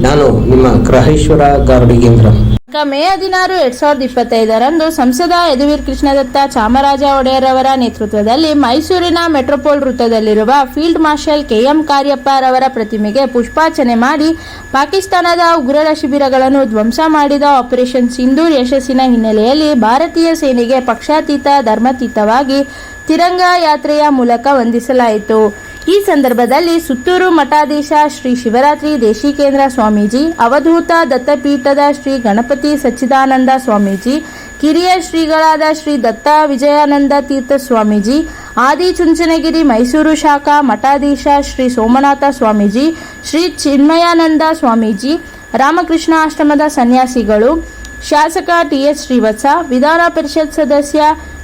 ನಾನು ನಿಮ್ಮ ಗ್ರಹೇಶ್ವರ ಗಾರ್ಡಿಗೇಂದ್ರ. ಮೇ ಹದಿನಾರು ಎರಡ್ ಸಾವಿರದ ಇಪ್ಪತ್ತೈದರಂದು ಸಂಸದ ಯದುವೀರ್ ಕೃಷ್ಣದತ್ತ ಚಾಮರಾಜ ಒಡೆಯರ್ ಅವರ ನೇತೃತ್ವದಲ್ಲಿ ಮೈಸೂರಿನ ಮೆಟ್ರೋಪೋಲ್ ವೃತ್ತದಲ್ಲಿರುವ ಫೀಲ್ಡ್ ಮಾರ್ಷಲ್ ಕೆಎಂ ಕಾರ್ಯಪ್ಪ ರವರ ಪ್ರತಿಮೆಗೆ ಪುಷ್ಪಾರ್ಚನೆ ಮಾಡಿ ಪಾಕಿಸ್ತಾನದ ಉಗ್ರರ ಶಿಬಿರಗಳನ್ನು ಧ್ವಂಸ ಮಾಡಿದ ಆಪರೇಷನ್ ಸಿಂಧೂರ್ ಯಶಸ್ಸಿನ ಹಿನ್ನೆಲೆಯಲ್ಲಿ ಭಾರತೀಯ ಸೇನೆಗೆ ಪಕ್ಷಾತೀತ ಧರ್ಮಾತೀತವಾಗಿ ತಿರಂಗ ಯಾತ್ರೆಯ ಮೂಲಕ ವಂದಿಸಲಾಯಿತು. ಈ ಸಂದರ್ಭದಲ್ಲಿ ಸುತ್ತೂರು ಮಠಾಧೀಶ ಶ್ರೀ ಶಿವರಾತ್ರಿ ದೇಶಿಕೇಂದ್ರ ಸ್ವಾಮೀಜಿ, ಅವಧೂತ ದತ್ತಪೀಠದ ಶ್ರೀ ಗಣಪತಿ ಸಚ್ಚಿದಾನಂದ ಸ್ವಾಮೀಜಿ, ಕಿರಿಯ ಶ್ರೀಗಳಾದ ಶ್ರೀ ದತ್ತ ವಿಜಯಾನಂದ ತೀರ್ಥ ಸ್ವಾಮೀಜಿ, ಆದಿ ಚುಂಚನಗಿರಿ ಮೈಸೂರು ಶಾಖಾ ಮಠಾಧೀಶ ಶ್ರೀ ಸೋಮನಾಥ ಸ್ವಾಮೀಜಿ, ಶ್ರೀ ಚಿನ್ಮಯಾನಂದ ಸ್ವಾಮೀಜಿ, ರಾಮಕೃಷ್ಣ ಆಶ್ರಮದ ಸನ್ಯಾಸಿಗಳು, ಶಾಸಕ ಟಿಎಸ್ ಶ್ರೀವತ್ಸ, ವಿಧಾನ ಪರಿಷತ್ ಸದಸ್ಯ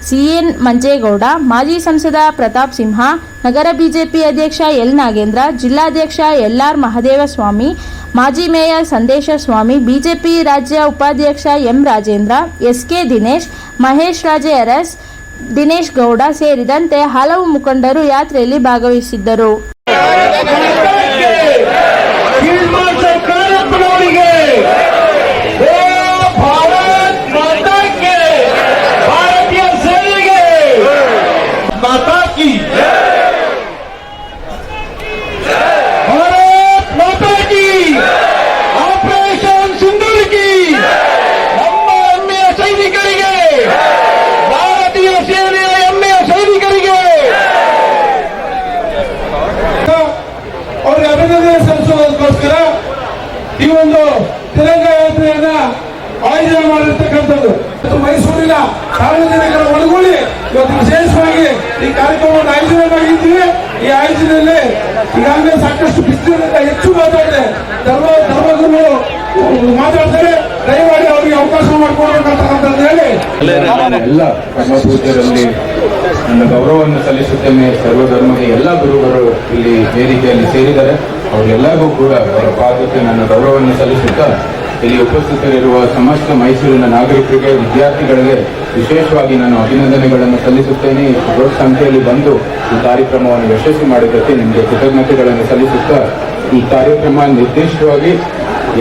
ಸಿಎನ್ ಮಂಜೇಗೌಡ, ಮಾಜಿ ಸಂಸದ ಪ್ರತಾಪ್ ಸಿಂಹ, ನಗರ ಬಿಜೆಪಿ ಅಧ್ಯಕ್ಷ ಎಲ್ ನಾಗೇಂದ್ರ, ಜಿಲ್ಲಾಧ್ಯಕ್ಷ ಎಲ್ ಎಲ್ಆರ್ ಮಹದೇವಸ್ವಾಮಿ, ಮಾಜಿ ಮೇಯರ್ ಸಂದೇಶ ಸ್ವಾಮಿ ಬಿಜೆಪಿ ರಾಜ್ಯ ಉಪಾಧ್ಯಕ್ಷ ಎಂ ರಾಜೇಂದ್ರ, ಎಸ್ಕೆ ದಿನೇಶ್, ಮಹೇಶ್ ರಾಜೆ ಅರಸ್ ದಿನೇಶ್ ಗೌಡ ಸೇರಿದಂತೆ ಹಲವು ಮುಖಂಡರು ಯಾತ್ರೆಯಲ್ಲಿ ಭಾಗವಹಿಸಿದ್ದರು ಫೀಲ್ಡ್ ಮಾರ್ಷಲ್ ಕಾರ್ಯಪ್ಪನವರಿಗೆ ಓ ಭಾರತ್ ಮಾತಾ ಕಿ ಭಾರತೀಯ ಸೇನೆಗೆ ಮಾತಾ ಕಿ ಭಾರತ್ ಮಾತಾ ಕಿ ಆಪರೇಷನ್ ಸಿಂಧೂರ್ ಕಿ ನಮ್ಮ ಹೆಮ್ಮೆಯ ಸೈನಿಕರಿಗೆ ಭಾರತೀಯ ಸೇನೆಯ ಹೆಮ್ಮೆಯ ಸೈನಿಕರಿಗೆ ಅವ್ರಿಗೆ ಅಭಿನಂದನೆ ಸಲ್ಲಿಸೋದಕ್ಕೋಸ್ಕರ ಈ ಒಂದು ತಿರಂಗ ಯಾತ್ರೆಯನ್ನ ಆಯೋಜನೆ ಮಾಡಿರ್ತಕ್ಕಂಥದ್ದು. ಮೈಸೂರಿನ ಸಾರ್ವಜನಿಕರ ಒಳಗೂಡಿ ಇವತ್ತು ವಿಶೇಷವಾಗಿ ಈ ಕಾರ್ಯಕ್ರಮವನ್ನು ಆಯೋಜನೆ ಮಾಡಿದ್ದೀವಿ ಈ ಆಯೋಜನೆಯಲ್ಲಿ ಈಗಾಗಲೇ ಸಾಕಷ್ಟು ಬಿಸಿಲಿನಿಂದ ಹೆಚ್ಚು ಮಾತಾಡಿದೆ. ಧರ್ಮ ಧರ್ಮಗುರು ಮಾತಾಡ್ತಾರೆ ದಯಮಾಡಿ ಅವರಿಗೆ ಅವಕಾಶ ಮಾಡಿಕೊಡ್ಬೇಕಂತಕ್ಕಂಥದ್ದು ಹೇಳಿ ಎಲ್ಲ ಪರಮಪೂಜ್ಯರಲ್ಲಿ ನನ್ನ ಗೌರವವನ್ನು ಸಲ್ಲಿಸುತ್ತೇನೆ ಸರ್ವಧರ್ಮದ ಎಲ್ಲ ಗುರುಗಳು ಇಲ್ಲಿ ವೇದಿಕೆಯಲ್ಲಿ ಸೇರಿದ್ದಾರೆ ಅವರೆಲ್ಲರಿಗೂ ಕೂಡ ಅವರ ಪಾದಕ್ಕೆ ನನ್ನ ಗೌರವವನ್ನು ಸಲ್ಲಿಸುತ್ತಾ ಇಲ್ಲಿ ಉಪಸ್ಥಿತರಿರುವ ಸಮಸ್ತ ಮೈಸೂರಿನ ನಾಗರಿಕರಿಗೆ ವಿದ್ಯಾರ್ಥಿಗಳಿಗೆ ವಿಶೇಷವಾಗಿ ನಾನು ಅಭಿನಂದನೆಗಳನ್ನು ಸಲ್ಲಿಸುತ್ತೇನೆ ದೊಡ್ಡ ಸಂಖ್ಯೆಯಲ್ಲಿ ಬಂದು ಈ ಕಾರ್ಯಕ್ರಮವನ್ನು ಯಶಸ್ವಿ ಮಾಡಿದ್ದಕ್ಕೆ ನಿಮಗೆ ಕೃತಜ್ಞತೆಗಳನ್ನು ಸಲ್ಲಿಸುತ್ತಾ ಈ ಕಾರ್ಯಕ್ರಮ ನಿರ್ದಿಷ್ಟವಾಗಿ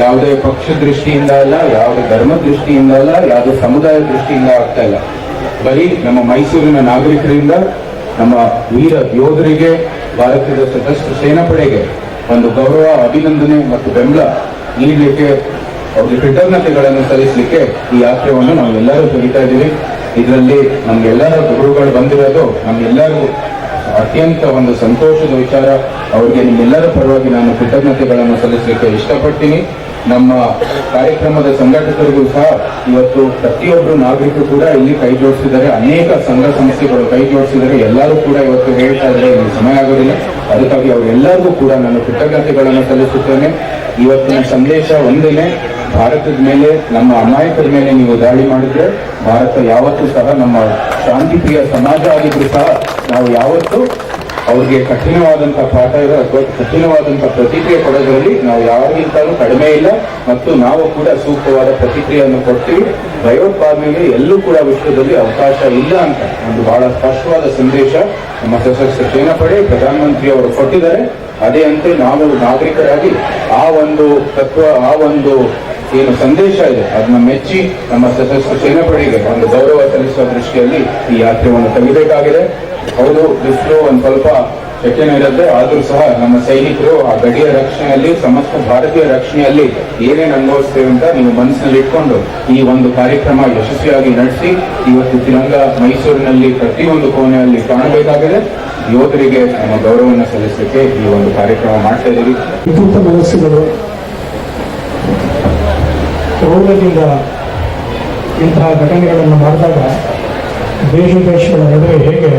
ಯಾವುದೇ ಪಕ್ಷ ದೃಷ್ಟಿಯಿಂದ ಅಲ್ಲ, ಯಾವುದೇ ಧರ್ಮ ದೃಷ್ಟಿಯಿಂದ ಅಲ್ಲ, ಯಾವುದೇ ಸಮುದಾಯ ದೃಷ್ಟಿಯಿಂದ ಆಗ್ತಾ ಇಲ್ಲ. ಬರೀ ನಮ್ಮ ಮೈಸೂರಿನ ನಾಗರಿಕರಿಂದ, ನಮ್ಮ ವೀರ ಯೋಧರಿಗೆ, ಭಾರತದ ಸಶಸ್ತ್ರ ಸೇನಾಪಡೆಗೆ ಒಂದು ಗೌರವ, ಅಭಿನಂದನೆ ಮತ್ತು ಬೆಂಬಲ ನೀಡಲಿಕ್ಕೆ, ಅವ್ರಿಗೆ ಕೃತಜ್ಞತೆಗಳನ್ನು ಸಲ್ಲಿಸಲಿಕ್ಕೆ ಈ ಯಾತ್ರೆಯನ್ನು ನಾವು ಎಲ್ಲರೂ ತೆಗಿತಾ ಇದ್ದೀವಿ. ಇದರಲ್ಲಿ ನಮ್ಗೆಲ್ಲರ ಗುರುಗಳು ಬಂದಿರೋದು, ನಮ್ಗೆಲ್ಲರಿಗೂ ಅತ್ಯಂತ ಒಂದು ಸಂತೋಷದ ವಿಚಾರ. ಅವರಿಗೆ ನಿಮ್ಮೆಲ್ಲರ ಪರವಾಗಿ ನಾನು ಕೃತಜ್ಞತೆಗಳನ್ನು ಸಲ್ಲಿಸಲಿಕ್ಕೆ ಇಷ್ಟಪಡ್ತೀನಿ. ನಮ್ಮ ಕಾರ್ಯಕ್ರಮದ ಸಂಘಟಕರಿಗೂ ಸಹ ಇವತ್ತು ಪ್ರತಿಯೊಬ್ಬರು ನಾಗರಿಕರು ಕೂಡ ಇಲ್ಲಿ ಕೈ ಜೋಡಿಸಿದ್ದಾರೆ. ಅನೇಕ ಸಂಘ ಸಂಸ್ಥೆಗಳು ಕೈ ಜೋಡಿಸಿದ್ದಾರೆ. ಎಲ್ಲರೂ ಕೂಡ ಇವತ್ತು ಹೇಳ್ತಾ ಇದ್ದಾರೆ, ಇಲ್ಲಿ ಸಮಯ ಆಗೋದಿಲ್ಲ. ಅದಕ್ಕಾಗಿ ಅವರೆಲ್ಲರಿಗೂ ಕೂಡ ನಾನು ಕೃತಜ್ಞತೆಗಳನ್ನು ಸಲ್ಲಿಸುತ್ತೇನೆ. ಇವತ್ತಿನ ಸಂದೇಶ ಒಂದೇನೆ. ಭಾರತದ ಮೇಲೆ, ನಮ್ಮ ಅಮಾಯಕರ ಮೇಲೆ ನೀವು ದಾಳಿ ಮಾಡಿದ್ರೆ, ಭಾರತ ಯಾವತ್ತೂ ಸಹ ನಮ್ಮ ಶಾಂತಿಪ್ರಿಯ ಸಮಾಜ ಆಗಿದ್ರು ಸಹ ನಾವು ಯಾವತ್ತೂ ಅವ್ರಿಗೆ ಕಠಿಣವಾದಂತಹ ಪಾಠ ಅಥವಾ ಕಠಿಣವಾದಂತಹ ಪ್ರತಿಕ್ರಿಯೆ ಕೊಡೋದ್ರಲ್ಲಿ ನಾವು ಯಾರಿಗಿಂತಲೂ ಕಡಿಮೆ ಇಲ್ಲ ಮತ್ತು ನಾವು ಕೂಡ ಸೂಕ್ತವಾದ ಪ್ರತಿಕ್ರಿಯೆಯನ್ನು ಕೊಡ್ತೀವಿ. ಭಯೋತ್ಪಾದನೆಗೆ ಎಲ್ಲೂ ಕೂಡ ವಿಶ್ವದಲ್ಲಿ ಅವಕಾಶ ಇಲ್ಲ ಅಂತ ಒಂದು ಬಹಳ ಸ್ಪಷ್ಟವಾದ ಸಂದೇಶ ನಮ್ಮ ಸಶಸ್ತ್ರ ಸೇನಾಪಡೆ, ಪ್ರಧಾನಮಂತ್ರಿ ಅವರು ಕೊಟ್ಟಿದ್ದಾರೆ. ಅದೇ ಅಂತೆ ನಾವು ನಾಗರಿಕರಾಗಿ ಆ ಒಂದು ತತ್ವ, ಆ ಒಂದು ಏನು ಸಂದೇಶ ಇದೆ ಅದನ್ನ ಮೆಚ್ಚಿ ನಮ್ಮ ಸಶಸ್ತ್ರ ಸೇನಾಪಡೆಗೆ ಒಂದು ಗೌರವ ಸಲ್ಲಿಸುವ ದೃಷ್ಟಿಯಲ್ಲಿ ಈ ಯಾತ್ರೆಯನ್ನು ತೆಗಿಬೇಕಾಗಿದೆ. ಹೌದು, ಬಿಸಿಲು ಒಂದು ಸ್ವಲ್ಪ ಶೆಕೆನೂ ಇರುತ್ತೆ ಆದ್ರೂ ಸಹ ನಮ್ಮ ಸೈನಿಕರು ಆ ಗಡಿಯ ರಕ್ಷಣೆಯಲ್ಲಿ, ಸಮಸ್ತ ಭಾರತೀಯ ರಕ್ಷಣೆಯಲ್ಲಿ ಏನೇನು ಅನುಭವಿಸ್ತೇವೆ ಅಂತ ನೀವು ಮನಸ್ಸಿನಲ್ಲಿ ಇಟ್ಕೊಂಡು ಈ ಒಂದು ಕಾರ್ಯಕ್ರಮ ಯಶಸ್ವಿಯಾಗಿ ನಡೆಸಿ, ಇವತ್ತು ತಿರಂಗ ಮೈಸೂರಿನಲ್ಲಿ ಪ್ರತಿಯೊಂದು ಕೋಣೆಯಲ್ಲಿ ಕಾಣಬೇಕಾಗಿದೆ. ಯೋಧರಿಗೆ ನಮ್ಮ ಗೌರವವನ್ನು ಸಲ್ಲಿಸಲಿಕ್ಕೆ ಈ ಒಂದು ಕಾರ್ಯಕ್ರಮ ಮಾಡ್ತಾ ಇದ್ದೀವಿ. ಕ್ರೌರ್ಯದಿಂದ ಇಂತಹ ಘಟನೆಗಳನ್ನು ಮಾಡಿದಾಗ ದೇಶ ದೇಶಗಳ ನಡುವೆ ಹೇಗೆ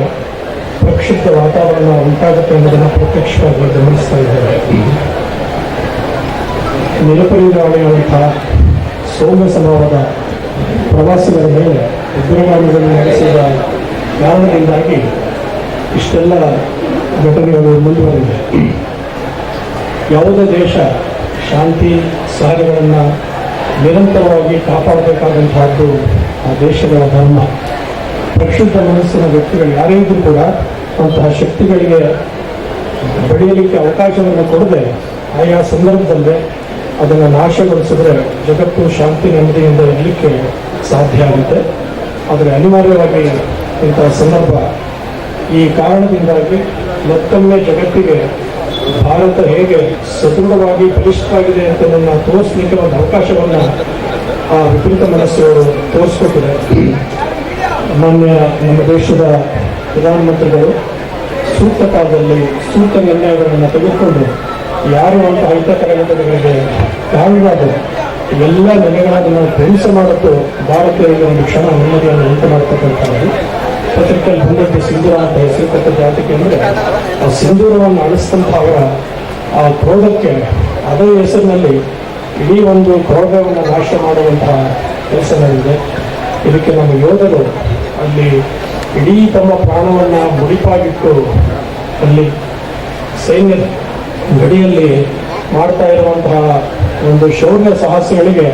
ಪ್ರಕ್ಷುಬ್ಧ ವಾತಾವರಣ ಉಂಟಾಗುತ್ತೆ ಅನ್ನೋದನ್ನು ಪ್ರತ್ಯಕ್ಷವಾಗಿ ಗಮನಿಸ್ತಾ ಇದ್ದೇವೆ ನಿರಪರಿಣಾಮಿಯಾದಂತಹ ಸೌಮ್ಯ ಸ್ವಭಾವದ ಪ್ರವಾಸಿಗರ ಮೇಲೆ ಉಗ್ರಗಾಮಿಗಳು ನಡೆಸಿದ ಕಾರಣದಿಂದಾಗಿ ಇಷ್ಟೆಲ್ಲ ಘಟನೆಗಳು ಮುಂದುವರೆದಿದೆ. ಯಾವುದೇ ದೇಶ ಶಾಂತಿ ಸಾರಿಗಳನ್ನು ನಿರಂತರವಾಗಿ ಕಾಪಾಡಬೇಕಾದಂತಹದ್ದು ಆ ದೇಶಗಳ ಧರ್ಮ. ಪ್ರಕ್ಷುಬ್ಧ ಮನಸ್ಸಿನ ವ್ಯಕ್ತಿಗಳು ಯಾರೇ ಇದ್ರೂ ಕೂಡ ಅಂತಹ ಶಕ್ತಿಗಳಿಗೆ ಬೆಳೆಯಲಿಕ್ಕೆ ಅವಕಾಶವನ್ನು ಕೊಡದೆ ಆಯಾ ಸಂದರ್ಭದಲ್ಲೇ ಅದನ್ನು ನಾಶಗೊಳಿಸಿದ್ರೆ ಜಗತ್ತು ಶಾಂತಿ ನೆಮ್ಮದಿಯಿಂದ ಇರಲಿಕ್ಕೆ ಸಾಧ್ಯ ಆಗುತ್ತೆ. ಆದರೆ ಅನಿವಾರ್ಯವಾಗಿ ಇಂತಹ ಸಂದರ್ಭ ಈ ಕಾರಣದಿಂದಾಗಿ ಮತ್ತೊಮ್ಮೆ ಜಗತ್ತಿಗೆ ಭಾರತ ಹೇಗೆ ಸದೃಢವಾಗಿ ಬಲಿಷ್ಠವಾಗಿದೆ ಅಂತ ನನ್ನ ತೋರಿಸಲಿಕ್ಕೆ ಒಂದು ಅವಕಾಶವನ್ನು ಆ ವಿಪರೀತ ಮನಸ್ಸು ತೋರಿಸ್ಕೊಟ್ಟಿದೆ. ಮಾನ್ಯ ನಮ್ಮ ದೇಶದ ಪ್ರಧಾನಮಂತ್ರಿಗಳು ಸೂಕ್ತ ಕಾಲದಲ್ಲಿ ಸೂಕ್ತ ನಿರ್ಣಯಗಳನ್ನು ತೆಗೆದುಕೊಂಡು ಯಾರು ಅಂತ ಅಹಿತಕರಗಳಿಗೆ ಕಾರಣರಾದರು. ಎಲ್ಲ ನೆಲೆಗಳನ್ನು ಧ್ವಂಸ ಮಾಡುತ್ತು ಭಾರತೀಯರಿಗೆ ಒಂದು ಕ್ಷಣ ನೆಮ್ಮದಿಯನ್ನು ಉಂಟು ಮಾಡತಕ್ಕಂಥದ್ದು. ಪತ್ರಿಕೆಯಲ್ಲಿ ಬಂದದ್ದು ಸಿಂಧೂರ ಅಂತ ಹೆಸರು ಕೊಟ್ಟ ಜಾತಿಗೆ ಅಂದರೆ ಆ ಸಿಂಧೂರವನ್ನು ಅಳಿಸಿದಂಥ ಅವರ ಆ ಕ್ರೋಧಕ್ಕೆ ಅದೇ ಹೆಸರಿನಲ್ಲಿ ಇಡೀ ಒಂದು ಕ್ರೋಧವನ್ನು ನಾಶ ಮಾಡುವಂತಹ ಕೆಲಸ ನಡೆದಿದೆ ಇದಕ್ಕೆ ನಮ್ಮ ಯೋಧರು ಅಲ್ಲಿ ಇಡೀ ತಮ್ಮ ಪ್ರಾಣವನ್ನು ಮುಡಿಪಾಗಿಟ್ಟು ಅಲ್ಲಿ ಸೈನ್ಯದ ಗಡಿಯಲ್ಲಿ ಮಾಡ್ತಾ ಇರುವಂತಹ ಒಂದು ಶೌರ್ಯ ಸಾಹಸಗಳಿಗೆ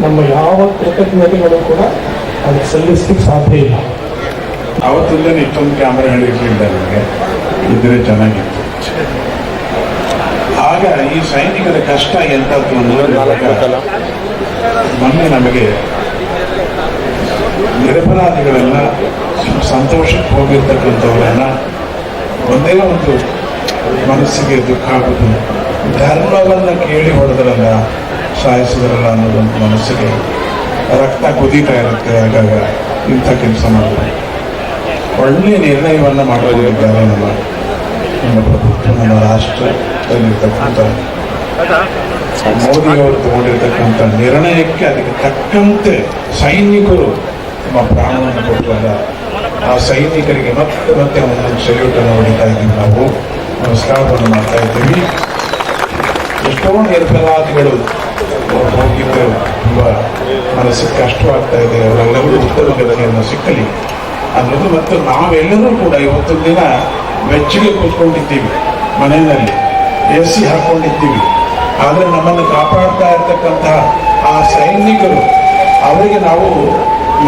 ನಮ್ಮ ಯಾವ ಕೃತಜ್ಞತೆಗಳು ಕೂಡ ಅದಕ್ಕೆ ಸಲ್ಲಿಸಲಿಕ್ಕೆ ಸಾಧ್ಯ ಇಲ್ಲ. ಅವತ್ತಿಂದ ಇಷ್ಟೊಂದು ಕ್ಯಾಮ್ರಾಗಳು ಇರಲಿಲ್ಲ ನಮಗೆ. ಇದ್ರೆ ಚೆನ್ನಾಗಿತ್ತು. ಆಗ ಈ ಸೈನಿಕರ ಕಷ್ಟ ಎಂತದ್ದು ಮೊನ್ನೆ ನಮಗೆ ನಿರಪರಾಧಿಗಳೆಲ್ಲ ಸಂತೋಷಕ್ಕೆ ಹೋಗಿರ್ತಕ್ಕಂಥವರೆಲ್ಲ ಒಂದೇ ಒಂದು ಮನಸ್ಸಿಗೆ ದುಃಖ ಆಗುತ್ತೆ ಧರ್ಮವನ್ನು ಕೇಳಿ ಹೊಡೆದ್ರಲ್ಲ ಸಾಯಿಸಿದ್ರಲ್ಲ ಅನ್ನೋದೊಂದು ಮನಸ್ಸಿಗೆ ರಕ್ತ ಕುದೀತಾ ಇರುತ್ತೆ. ಆಗಾಗ ಇಂಥ ಕೆಲಸ ಮಾಡಿದ್ರೆ ಒಳ್ಳೆಯ ನಿರ್ಣಯವನ್ನು ಮಾಡೋದಿದ್ದಾರೆ ನಮ್ಮ ನಮ್ಮ ಪ್ರಭುತ್ವ ನಮ್ಮ ರಾಷ್ಟ್ರದಲ್ಲಿರ್ತಕ್ಕಂಥ ಮೋದಿಯವರು ತಗೊಂಡಿರ್ತಕ್ಕಂಥ ನಿರ್ಣಯಕ್ಕೆ ಅದಕ್ಕೆ ತಕ್ಕಂತೆ ಸೈನಿಕರು ತಮ್ಮ ಪ್ರಾಣವನ್ನು ಕೊಟ್ಟರಲ್ಲ ಆ ಸೈನಿಕರಿಗೆ ಮತ್ತೆ ಮತ್ತೆ ಒಂದೊಂದು ಸೆಲ್ಯೂಟನ್ನು ಹೊಡಿತಾ ಇದ್ದೀವಿ ನಾವು. ನಮಸ್ಕಾರವನ್ನು ಮಾಡ್ತಾ ಇದ್ದೀವಿ. ಎಷ್ಟೋ ನಿರಪರಾಧಿಗಳು ಹೋಗಿದ್ದು ತುಂಬ ಮನಸ್ಸಿಗೆ ಕಷ್ಟವಾಗ್ತಾ ಇದೆ. ಅವರೆಲ್ಲರಿಗೂ ಉತ್ತಮ ಗತಿಯನ್ನು ಸಿಕ್ಕಲಿ ಅನ್ನೋದು ಮತ್ತು ನಾವೆಲ್ಲರೂ ಕೂಡ ಇವತ್ತೊಂದು ದಿನ ಮೆಚ್ಚುಗೆ ಕೂತ್ಕೊಂಡಿದ್ದೀವಿ ಮನೆಯಲ್ಲಿ. ಎ ಸಿ ಹಾಕೊಂಡಿದ್ದೀವಿ. ಆದರೆ ನಮ್ಮನ್ನು ಕಾಪಾಡ್ತಾ ಇರ್ತಕ್ಕಂತಹ ಆ ಸೈನಿಕರು, ಅವರಿಗೆ ನಾವು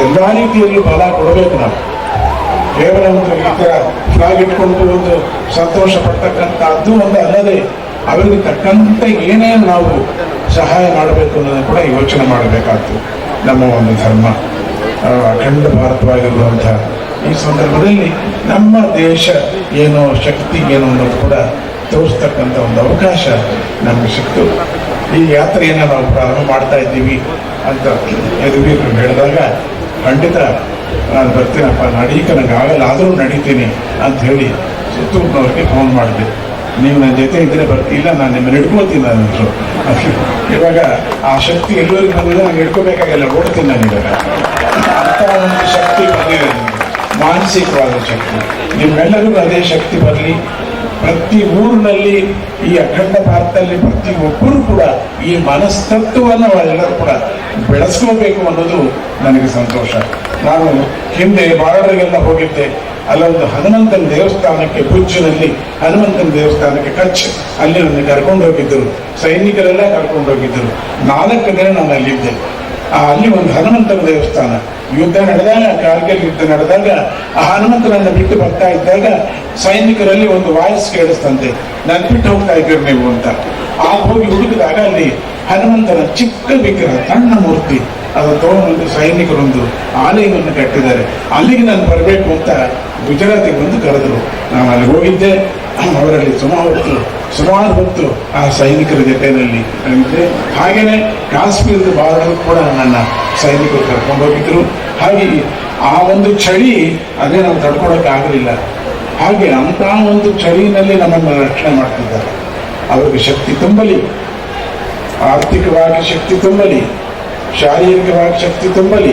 ಎಲ್ಲ ರೀತಿಯಲ್ಲೂ ಬಲ ಕೊಡಬೇಕು ನಾವು. ಕೇವಲ ಒಂದು ಈ ಇಟ್ಕೊಂಡು ಒಂದು ಸಂತೋಷ ಪಡ್ತಕ್ಕಂಥದ್ದು ಒಂದು ಅಲ್ಲದೆ, ಅವರಿಗೆ ತಕ್ಕಂತೆ ಏನೇ ನಾವು ಸಹಾಯ ಮಾಡಬೇಕು ಅನ್ನೋದನ್ನು ಕೂಡ ಯೋಚನೆ ಮಾಡಬೇಕಾಗ್ತದೆ. ನಮ್ಮ ಒಂದು ಧರ್ಮ ಅಖಂಡ ಭಾರತವಾಗಿರುವಂಥ ಈ ಸಂದರ್ಭದಲ್ಲಿ ನಮ್ಮ ದೇಶ ಏನು ಶಕ್ತಿ, ಏನು ಅನ್ನೋದು ಕೂಡ ತೋರಿಸ್ತಕ್ಕಂಥ ಒಂದು ಅವಕಾಶ ನಮಗೆ ಸಿಕ್ತು. ಈ ಯಾತ್ರೆಯನ್ನು ನಾವು ಪ್ರಾರಂಭ ಮಾಡ್ತಾ ಇದ್ದೀವಿ ಅಂತ ಯದುವೀರರು ಹೇಳಿದಾಗ ಖಂಡಿತ ನಾನು ಬರ್ತೀನಪ್ಪ, ನಡೀಕ ನನಗೆ ಆಗಲ್ಲ, ಆದರೂ ನಡೀತೀನಿ ಅಂತ ಹೇಳಿ ಸುತ್ತೂರಿನವ್ರಿಗೆ ಫೋನ್ ಮಾಡಿದೆ. ನೀವು ನನ್ನ ಜೊತೆ ಇದ್ರೆ ಬರ್ತಿ ಇಲ್ಲ, ನಾನು ನಿಮ್ಮನ್ನು ಹಿಡ್ಕೊಳ್ತೀನಿ ನಾನು ಇವಾಗ ಆ ಶಕ್ತಿ ಎಲ್ಲರಿಗೂ ಬಂದಿದೆ ನಾನು ಹಿಡ್ಕೋಬೇಕಾಗಿಲ್ಲ, ಓಡ್ತೀನಿ ನಾನು ಇವಾಗ. ಅಂತ ಒಂದು ಶಕ್ತಿ ಬಂದಿದೆ. ಮಾನಸಿಕವಾದ ಶಕ್ತಿ. ನಿಮ್ಮೆಲ್ಲರಿಗೂ ಅದೇ ಶಕ್ತಿ ಬರಲಿ. ಪ್ರತಿ ಊರಿನಲ್ಲಿ ಈ ಅಖಂಡ ಭಾರತದಲ್ಲಿ ಪ್ರತಿ ಒಬ್ಬರು ಕೂಡ ಈ ಮನಸ್ತತ್ವವನ್ನು ಅವರೆಲ್ಲರೂ ಕೂಡ ಬೆಳೆಸ್ಕೋಬೇಕು ಅನ್ನೋದು ನನಗೆ ಸಂತೋಷ. ನಾನು ಹಿಂದೆ ಬಾರ್ಡರ್ಗೆಲ್ಲ ಹೋಗಿದ್ದೆ. ಅಲ್ಲೊಂದು ಹನುಮಂತನ ದೇವಸ್ಥಾನಕ್ಕೆ ಭುಜ್ಜಿನಲ್ಲಿ ಹನುಮಂತನ ದೇವಸ್ಥಾನಕ್ಕೆ ಕಚ್ ಅಲ್ಲಿ ನನ್ನ ಕರ್ಕೊಂಡು ಹೋಗಿದ್ದರು. ಸೈನಿಕರೆಲ್ಲ ಕರ್ಕೊಂಡು ಹೋಗಿದ್ದರು. ನಾಲ್ಕು ದಿನ ನಾನು ಅಲ್ಲಿದ್ದೆ. ಅಲ್ಲಿ ಒಂದು ಹನುಮಂತನ ದೇವಸ್ಥಾನ. ಯುದ್ಧ ನಡೆದಾಗ, ಕಾರ್ಗಿಲ್ ಯುದ್ಧ ನಡೆದಾಗ, ಆ ಹನುಮಂತನನ್ನು ಬಿಟ್ಟು ಬರ್ತಾ ಇದ್ದಾಗ ಸೈನಿಕರಲ್ಲಿ ಒಂದು ವಾಯ್ಸ್ ಕೇಳಿಸ್ತಂತೆ, ನಾನು ಬಿಟ್ಟು ಹೋಗ್ತಾ ಇದ್ದೀರಿ ನೀವು ಅಂತ. ಆ ಹೋಗಿ ಹುಡುಕಿದಾಗ ಅಲ್ಲಿ ಹನುಮಂತನ ಚಿಕ್ಕ ವಿಗ್ರಹ, ಸಣ್ಣ ಮೂರ್ತಿ ಅದು ತಗೊಂಡು ಸೈನಿಕರೊಂದು ಆಲಯವನ್ನು ಕಟ್ಟಿದ್ದಾರೆ. ಅಲ್ಲಿಗೆ ನಾನು ಬರಬೇಕು ಅಂತ ಗುಜರಾತಿಗೆ ಬಂದು ಕರೆದರು. ನಾನು ಅಲ್ಲಿ ಹೋಗಿದ್ದೆ. ಅವರಲ್ಲಿ ಸುಮಾರು ಸುಮಾರು ಹೊತ್ತು ಆ ಸೈನಿಕರ ಜೊತೆಯಲ್ಲಿ ಅಂದರೆ ಹಾಗೇನೆ ಕಾಶ್ಮೀರದ ಬಾರ್ಡರ್ ಕೂಡ ನನ್ನ ಸೈನಿಕರು ಕರ್ಕೊಂಡು ಹೋಗಿದ್ರು. ಹಾಗೆ ಆ ಒಂದು ಚಳಿ ಅದೇ ನಾವು ತಡ್ಕೊಳಕ್ಕೆ ಆಗಲಿಲ್ಲ ಹಾಗೆ ಅಂತ ಒಂದು ಚಳಿನಲ್ಲಿ ನಮ್ಮನ್ನು ರಕ್ಷಣೆ ಮಾಡ್ತಿದ್ದಾರೆ. ಅವರಿಗೆ ಶಕ್ತಿ ತುಂಬಲಿ. ಆರ್ಥಿಕವಾಗಿ ಶಕ್ತಿ ತುಂಬಲಿ. ಶಾರೀರಿಕವಾಗಿ ಶಕ್ತಿ ತುಂಬಲಿ.